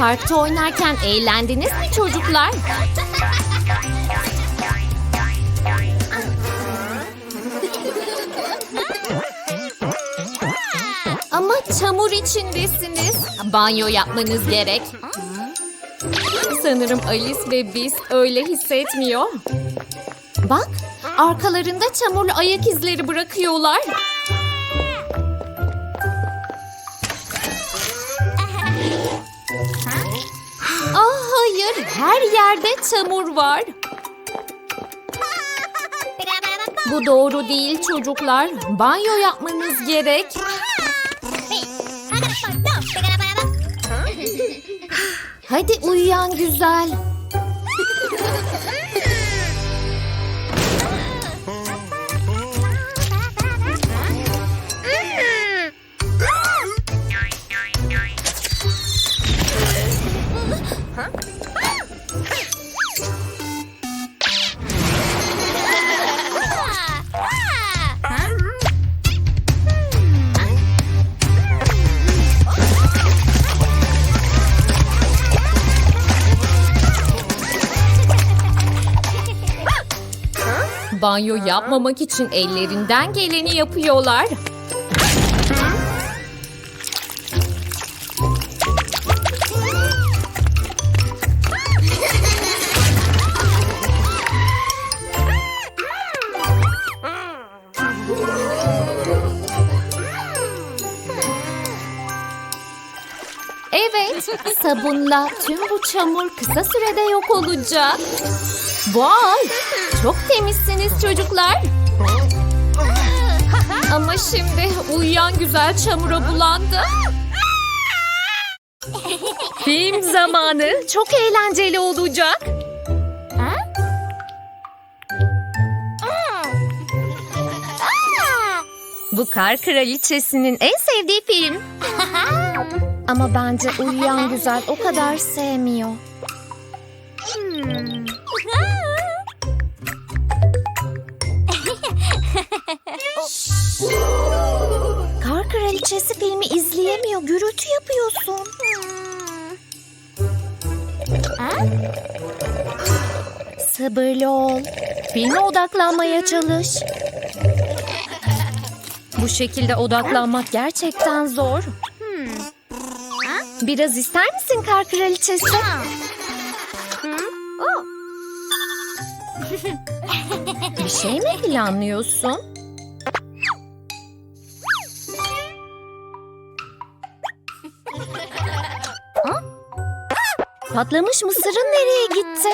Parkta oynarken eğlendiniz mi çocuklar? Ama çamur içindesiniz. Banyo yapmanız gerek. Sanırım Alice ve biz öyle hissetmiyor. Bak, arkalarında çamurlu ayak izleri bırakıyorlar. Hayır, her yerde çamur var. Bu doğru değil çocuklar. Banyo yapmanız gerek. Hadi uyuyan güzel. Banyo yapmamak için ellerinden geleni yapıyorlar. Evet, sabunla tüm bu çamur kısa sürede yok olacak. Vay, çok temizsiniz çocuklar. Ama şimdi uyuyan güzel çamura bulandı. Film zamanı. Çok eğlenceli olacak. Bu Kar Kraliçesi'nin en sevdiği film. Ama bence uyuyan güzel o kadar sevmiyor. Kar Kraliçesi filmi izleyemiyor. Gürültü yapıyorsun. Sabırlı ol. Filme odaklanmaya çalış. Bu şekilde odaklanmak gerçekten zor. Biraz ister misin Kar Kraliçesi? Bir şey mi planlıyorsun? Patlamış mısırın nereye gitti?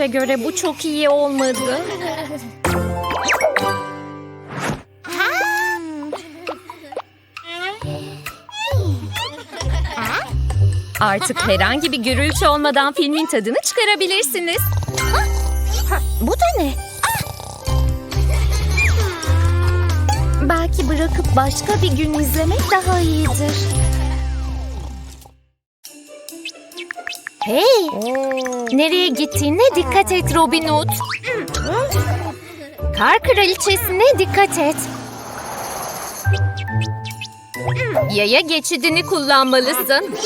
Görünüşe göre bu çok iyi olmadı. Artık herhangi bir gürültü olmadan filmin tadını çıkarabilirsiniz. Bu da ne? Belki bırakıp başka bir gün izlemek daha iyidir. Hey! Nereye gittiğine dikkat et Robin Hood. Kar kraliçesine dikkat et. Yaya geçidini kullanmalısın.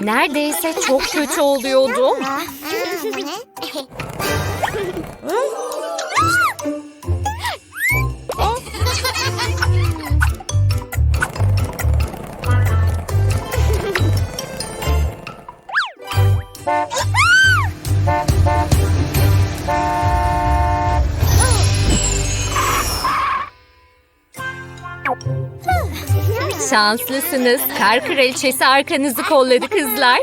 Neredeyse çok kötü oluyordu. Şanslısınız. Kar kraliçesi arkanızı kolladı kızlar.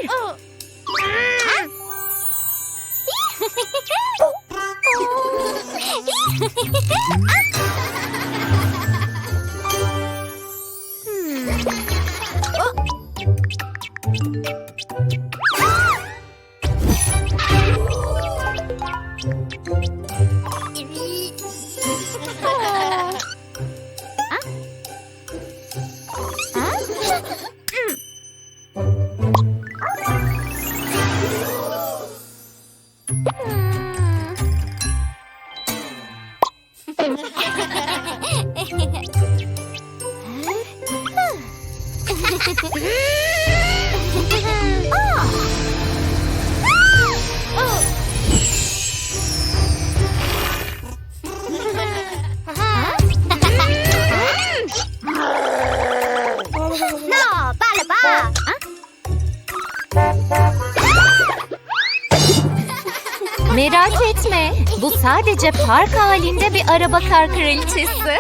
Sadece park halinde bir araba kar kraliçesi.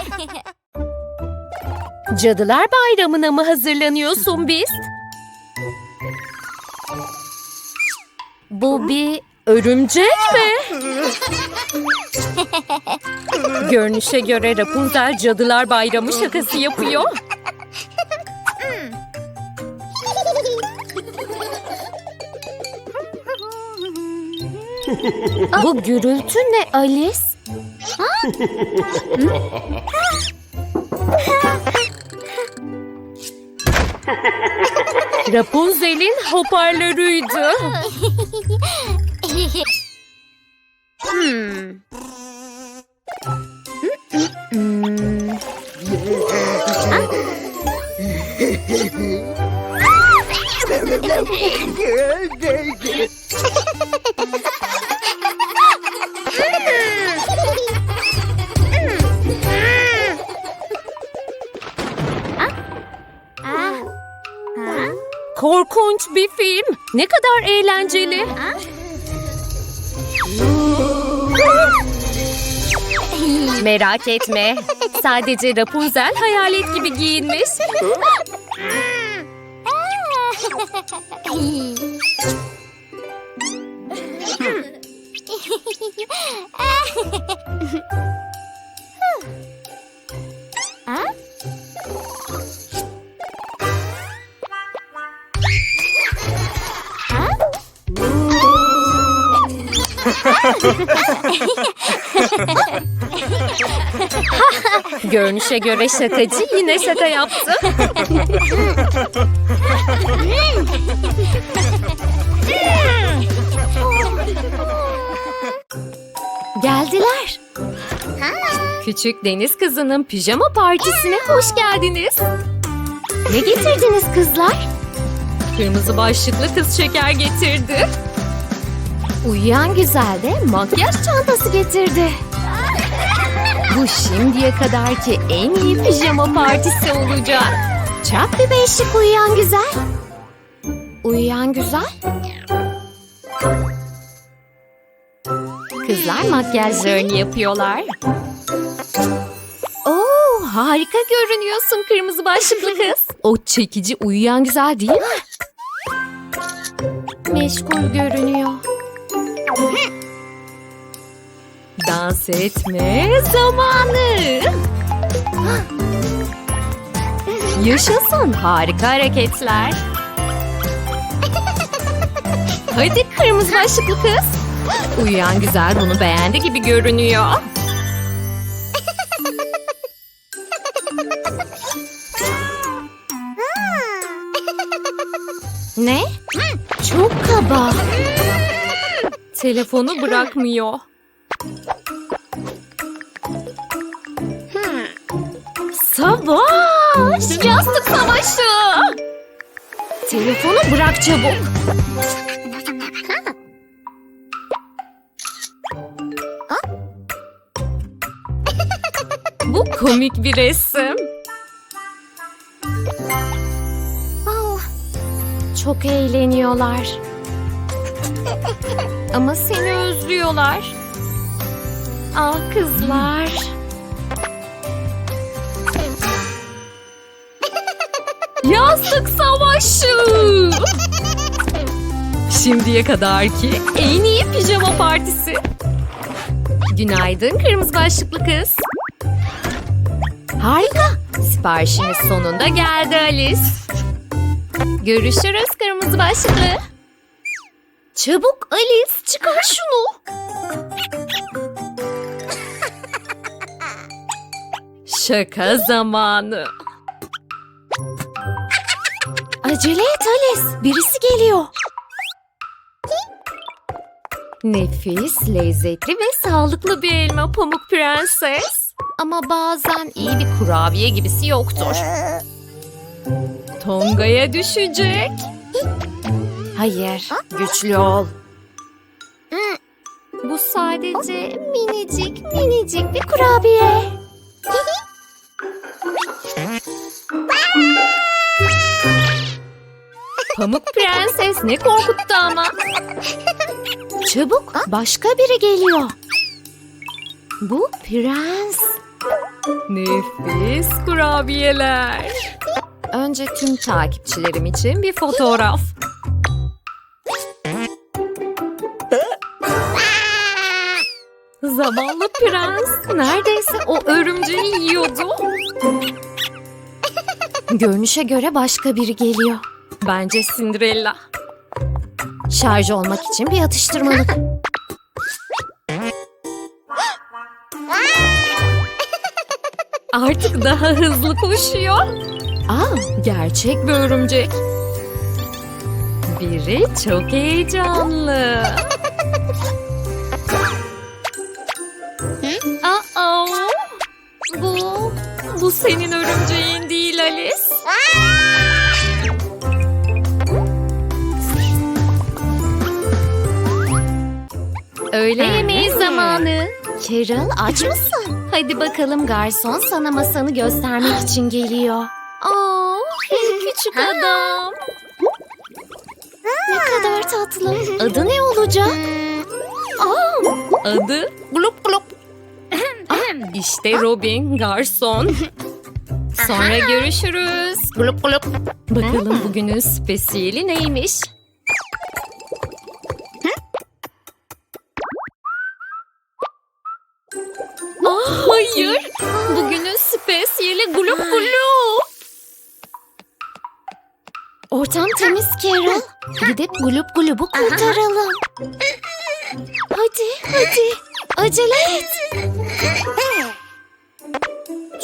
Cadılar Bayramı'na mı hazırlanıyorsun biz? Bu bir örümcek mi? Görünüşe göre Rapunzel Cadılar Bayramı şakası yapıyor. Bu gürültü ne Alice? Rapunzel'in hoparlörüydü. Hmm. Hmm. Korkunç bir film. Ne kadar eğlenceli. Merak etme. Sadece Rapunzel hayalet gibi giyinmiş. Görünüşe göre şakacı yine şaka yaptı. Geldiler. Küçük deniz kızının pijama partisine hoş geldiniz. Ne getirdiniz kızlar? Kırmızı başlıklı kız şeker getirdi. Uyuyan güzel de makyaj çantası getirdi. Bu şimdiye kadarki en iyi pijama partisi olacak. Çak bir beşlik uyuyan güzel. Uyuyan güzel. Kızlar makyajlarını yapıyorlar. Oo, harika görünüyorsun kırmızı başlıklı kız. O çekici uyuyan güzel değil mi? Meşgul görünüyor. Dans etme zamanı. Yaşasın harika hareketler. Hadi kırmızı başlıklı kız. Uyuyan güzel bunu beğendi gibi görünüyor. Telefonu bırakmıyor. Savaş! Yastık savaşı! Telefonu bırak çabuk. Bu komik bir resim. Çok eğleniyorlar. Ama seni özlüyorlar. Ah kızlar. Yastık savaşı. Şimdiye kadarki en iyi pijama partisi. Günaydın kırmızı başlıklı kız. Harika. Siparişiniz sonunda geldi Alice. Görüşürüz kırmızı başlı. Çabuk Alice çıkar şunu. Şaka zamanı. Acele et Alice. Birisi geliyor. Nefis, lezzetli ve sağlıklı bir elma pamuk prenses. Ama bazen iyi bir kurabiye gibisi yoktur. Tonga'ya düşecek. Hayır, güçlü ol. Bu sadece minicik minicik bir kurabiye. Pamuk prenses ne korkuttu ama. Çabuk, başka biri geliyor. Bu prens. Nefis kurabiyeler. Önce tüm takipçilerim için bir fotoğraf. Zavallı prens neredeyse o örümceği yiyordu. Görünüşe göre başka biri geliyor. Bence Cinderella. Şarj olmak için bir atıştırmalık. Artık daha hızlı koşuyor. Aa, gerçek bir örümcek. Biri çok heyecanlı. Aa, bu, bu senin örümceğin değil Alice. Öğle yemeği zamanı. Carol aç mısın? Hadi bakalım garson sana masanı göstermek için geliyor. Aa, küçük adam. Ne kadar tatlı. Adı ne olacak? Aa, adı Glup Glup. İşte Robin garson. Sonra görüşürüz. Glup glup. Bakalım bugünün spesiyeli neymiş? Ah, hayır. Bugünün spesiyeli gulup gulup. Ortam temiz Carol. Gidip gulup gulubu kurtaralım. Hadi, hadi. Acele et.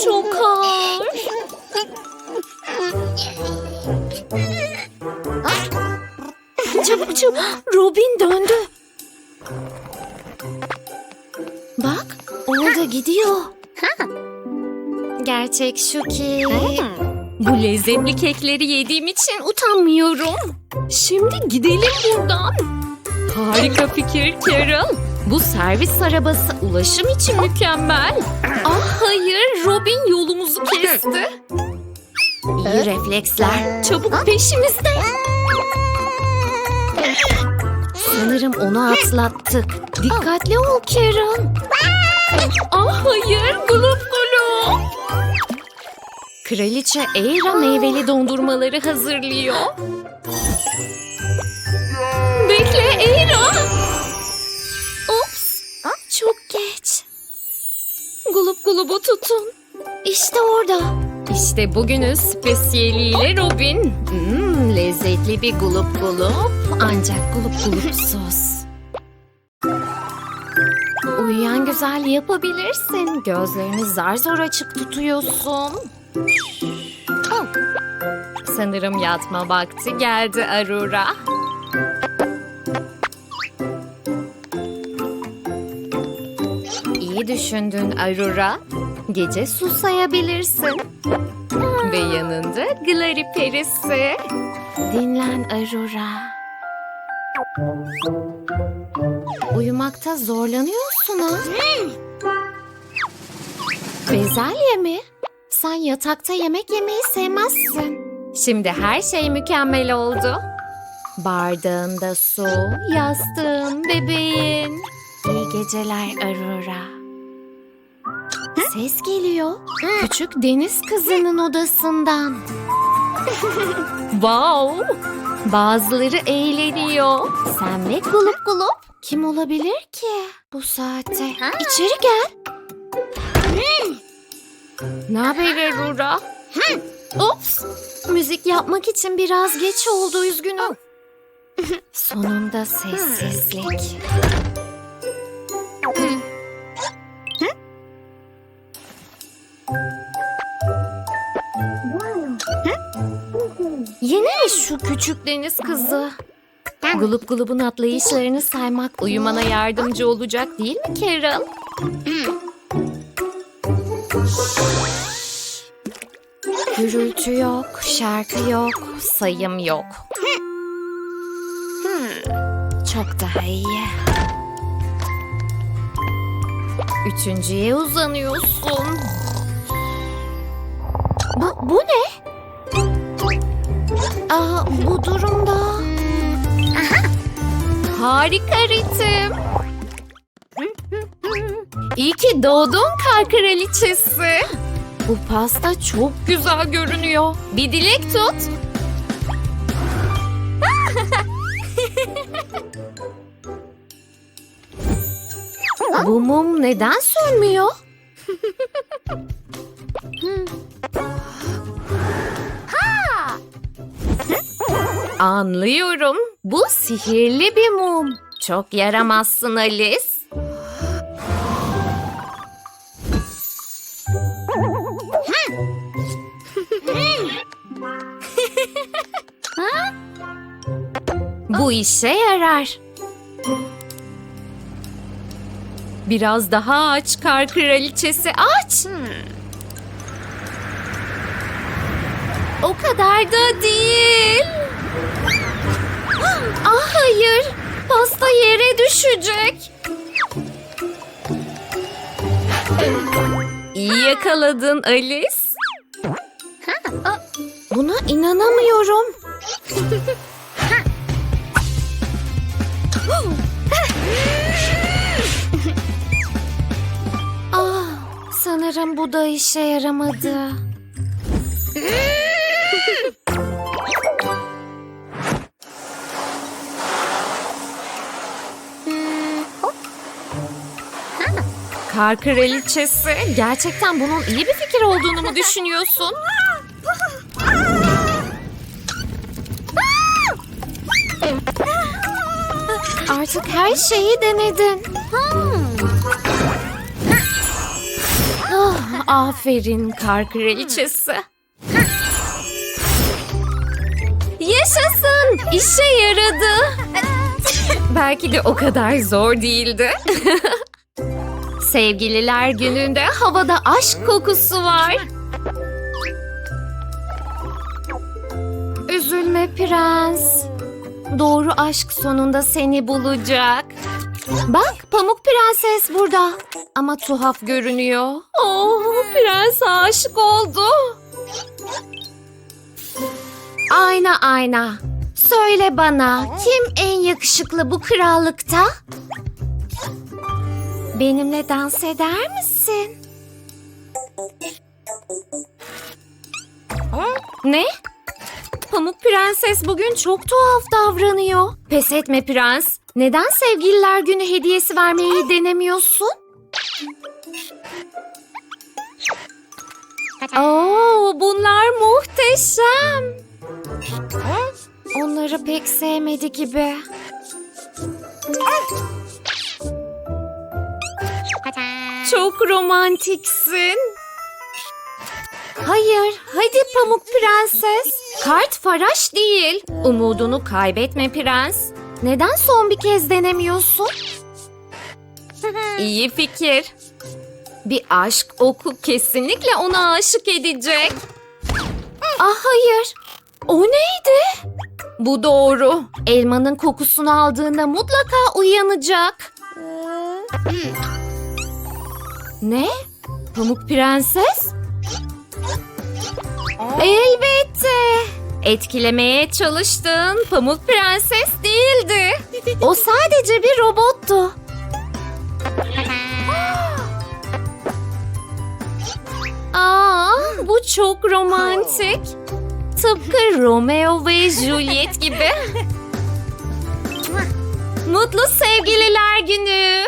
Çok ağır. Çabuk çabuk. Robin döndü. Bak orada gidiyor. Gerçek şu ki... Bu lezzetli kekleri yediğim için utanmıyorum. Şimdi gidelim buradan. Harika fikir Carol. Bu servis arabası ulaşım için mükemmel. Ah hayır Robin yolumuzu kesti. İyi refleksler. Çabuk peşimizde. Sanırım onu atlattık. Dikkatli ol Carol. Ah hayır gulup gulup. Kraliçe Eira meyveli dondurmaları hazırlıyor. Bekle Eira. Çok geç. Gulup gulubu tutun. İşte orada. İşte bugünün spesiyeliyle Robin. Hmm, lezzetli bir gulup gulup ancak gulup gulupsuz. Uyuyan güzel yapabilirsin. Gözlerini zar zor açık tutuyorsun. Sanırım yatma vakti geldi Arura. İyi düşündün Arura. Gece susayabilirsin. Ve yanında Glary perisi. Dinlen Arura. Uyumakta zorlanıyorsun ha? Bezelye mi? Sen yatakta yemek yemeyi sevmezsin. Şimdi her şey mükemmel oldu. Bardağında su, yastığın, bebeğin. İyi geceler Aurora. Ses geliyor. Küçük deniz kızının odasından. wow! Bazıları eğleniyor. Sen ve gulup gulup. Kim olabilir ki bu saatte? İçeri gel. Ne haber Aurora? Ups. Müzik yapmak için biraz geç oldu üzgünüm. Sonunda sessizlik. Mi şu küçük deniz kızı? Gulup gulubun atlayışlarını saymak uyumana yardımcı olacak değil mi Carol? Gürültü yok, şarkı yok, sayım yok. Çok daha iyi. Üçüncüye uzanıyorsun. Bu, bu ne? Aa, bu durumda... Harika ritim. İyi ki doğdun kar kraliçesi. Bu pasta çok güzel görünüyor. Bir dilek tut. Bu mum neden sönmüyor? Anlıyorum. Bu sihirli bir mum. Çok yaramazsın Alice. Bu işe yarar. Biraz daha aç kar kraliçesi aç. O kadar da değil. Yakaladın Alice. Buna inanamıyorum. ah, sanırım bu da işe yaramadı. Kar kraliçesi gerçekten bunun iyi bir fikir olduğunu mu düşünüyorsun? Artık her şeyi denedin. Ah, aferin kar kraliçesi. Yaşasın! İşe yaradı. Belki de o kadar zor değildi. Sevgililer gününde havada aşk kokusu var. Üzülme prens. Doğru aşk sonunda seni bulacak. Bak Pamuk Prenses burada. Ama tuhaf görünüyor. Oh prens aşık oldu. Ayna ayna. Söyle bana kim en yakışıklı bu krallıkta? Benimle dans eder misin? Ne? Pamuk Prenses bugün çok tuhaf davranıyor. Pes etme prens. Neden sevgililer günü hediyesi vermeyi denemiyorsun? Oo, bunlar muhteşem. Onları pek sevmedi gibi. Çok romantiksin. Hayır, hadi Pamuk Prenses. Kart faraş değil. Umudunu kaybetme prens. Neden son bir kez denemiyorsun? İyi fikir. Bir aşk oku kesinlikle ona aşık edecek. Ah hayır. O neydi? Bu doğru. Elmanın kokusunu aldığında mutlaka uyanacak. Ne? Pamuk Prenses? Elbette. Etkilemeye çalıştın. Pamuk Prenses değildi. O sadece bir robottu. Aa, bu çok romantik. Tıpkı Romeo ve Juliet gibi. Mutlu sevgililer günü.